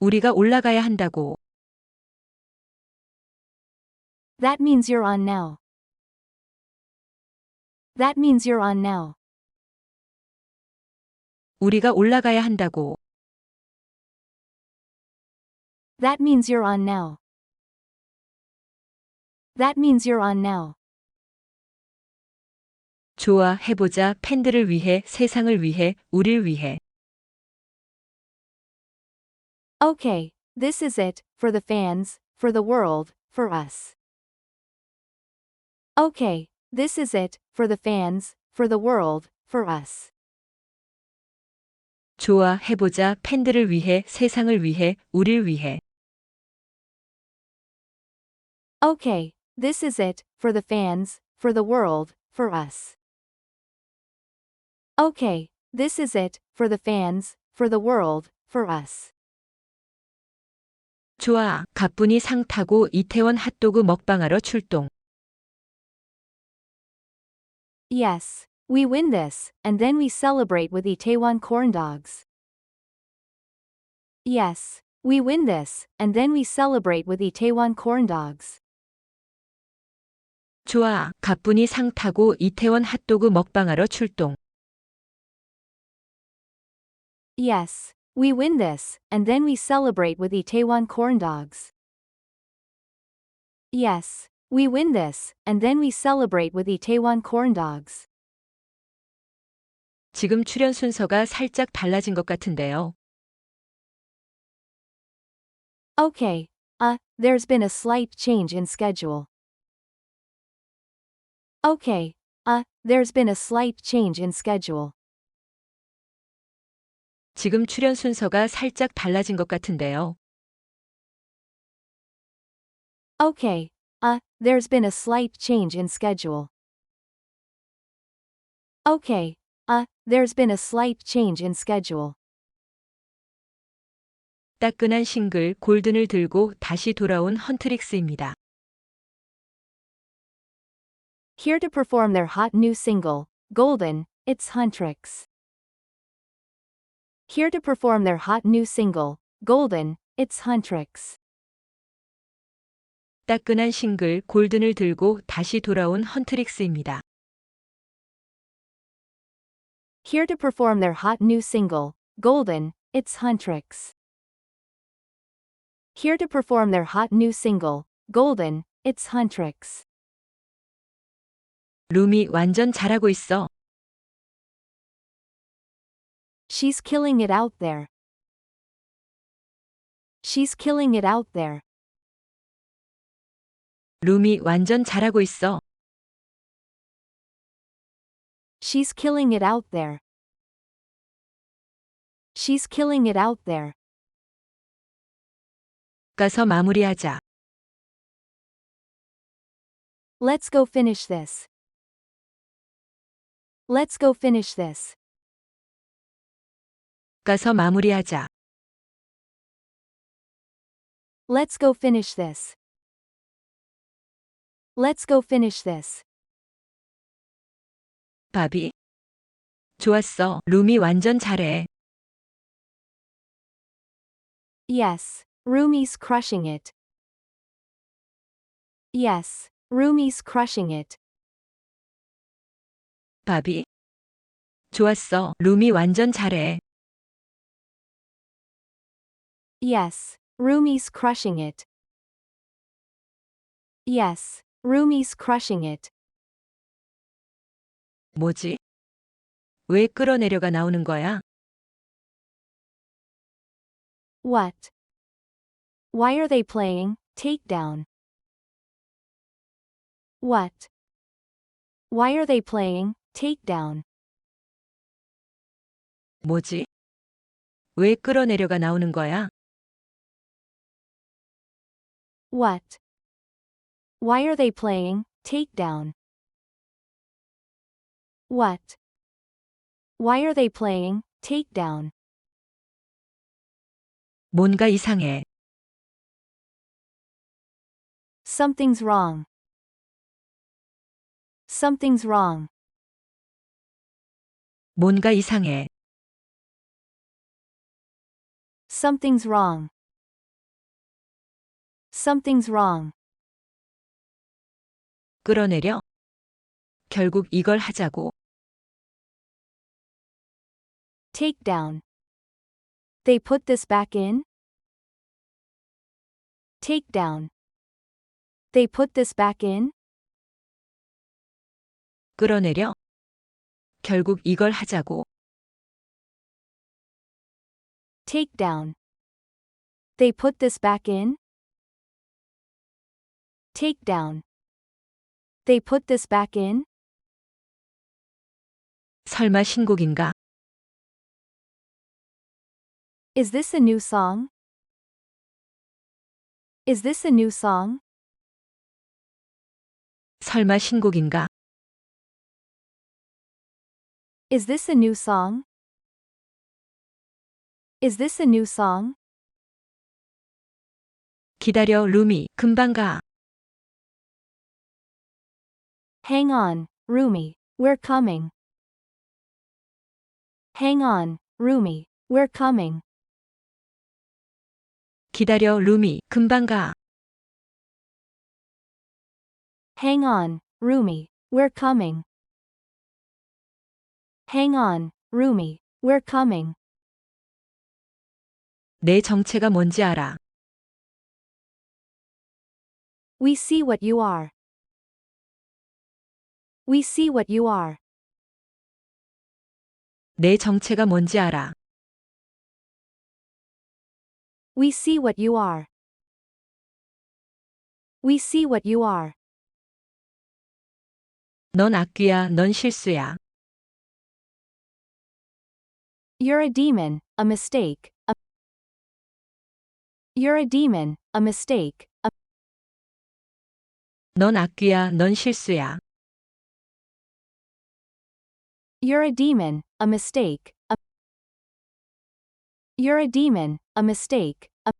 우리가 올라가야 한다고. That means you're on now. That means you're on now. 우리가 올라가야 한다고. That means you're on now. That means you're on now. 좋아, 해보자. 팬들을 위해, 세상을 위해, 우릴 위해. Okay, this is it, for the fans, for the world, for us. Okay, this is it, for the fans, for the world, for us. 좋아, 해보자. 팬들을 위해, 세상을 위해, 우릴 위해. Okay, this is it, for the fans, for the world, for us. Okay, this is it, for the fans, for the world, for us. 좋아, 가뿐히 상 타고 이태원 핫도그 먹방하러 출동. Yes, we win this, and then we celebrate with Itaewon corn dogs. Yes, we win this, and then we celebrate with Itaewon corn dogs. 좋아, 가뿐히 상 타고 이태원 핫도그 먹방하러 출동. Yes, we win this, and then we celebrate with Itaewon corn dogs. Yes, we win this, and then we celebrate with Itaewon corn dogs. 지금 출연 순서가 살짝 달라진 것 같은데요. Okay, uh, there's been a slight change in schedule. Okay, uh, there's been a slight change in schedule. 지금 출연 순서가 살짝 달라진 것 같은데요. Okay, uh, there's been a slight change in schedule. Okay, uh, there's been a slight change in schedule. 따끈한 싱글 골든을 들고 다시 돌아온 헌트릭스입니다. Here to perform their hot new single, Golden, it's Huntrix. Here to perform their hot new single, Golden, it's Huntrix. 따끈한 싱글 골든을 들고 다시 돌아온 헌트릭스입니다. Here to perform their hot new single, Golden, it's Huntrix. Here to perform their hot new single, Golden, it's Huntrix. 룸이 완전 잘하고 있어. She's killing it out there. She's killing it out there. 룸이 완전 잘하고 있어. She's killing it out there. She's killing it out there. 가서 마무리하자. Let's go finish this. Let's go finish this. 가서 마무리하자. Let's go finish this. Let's go finish this. 바비. 좋았어. 룸이 완전 잘해. Yes, Rumi's crushing it. Yes, Rumi's crushing it. 바비. 좋았어. 룸이 완전 잘해. Yes, Rumi's crushing it. Yes, Rumi's crushing it. 뭐지? 왜 끌어내려가 나오는 거야? What? Why are they playing takedown? What? Why are they playing takedown? 뭐지? 왜 끌어내려가 나오는 거야? What? Why are they playing takedown? What? Why are they playing takedown? 뭔가 이상해. Something's wrong. Something's wrong. 뭔가 이상해. Something's wrong. Something's wrong. 끌어내려. 결국 이걸 하자고. Take down. They put this back in? Take down. They put this back in? 끌어내려. 결국 이걸 하자고. Take down. They put this back in? Take down. They put this back in? 설마 신곡인가? Is this a new song? Is this a new song? 설마 신곡인가? Is this a new song? Is this a new song? 기다려, 루미. 금방 가. Hang on, Rumi, we're coming. Hang on, Rumi, we're coming. 기다려, 루미. 금방 가. Hang on, Rumi, we're coming. Hang on, Rumi, we're coming. 내 정체가 뭔지 알아. We see what you are. We see what you are. 내 정체가 뭔지 알아. We see what you are. We see what you are. 넌 악귀야, 넌 실수야. You're a demon, a mistake. A You're a demon, a mistake. A 넌 악귀야, 넌 실수야. You're a demon, a mistake. A You're a demon, a mistake. A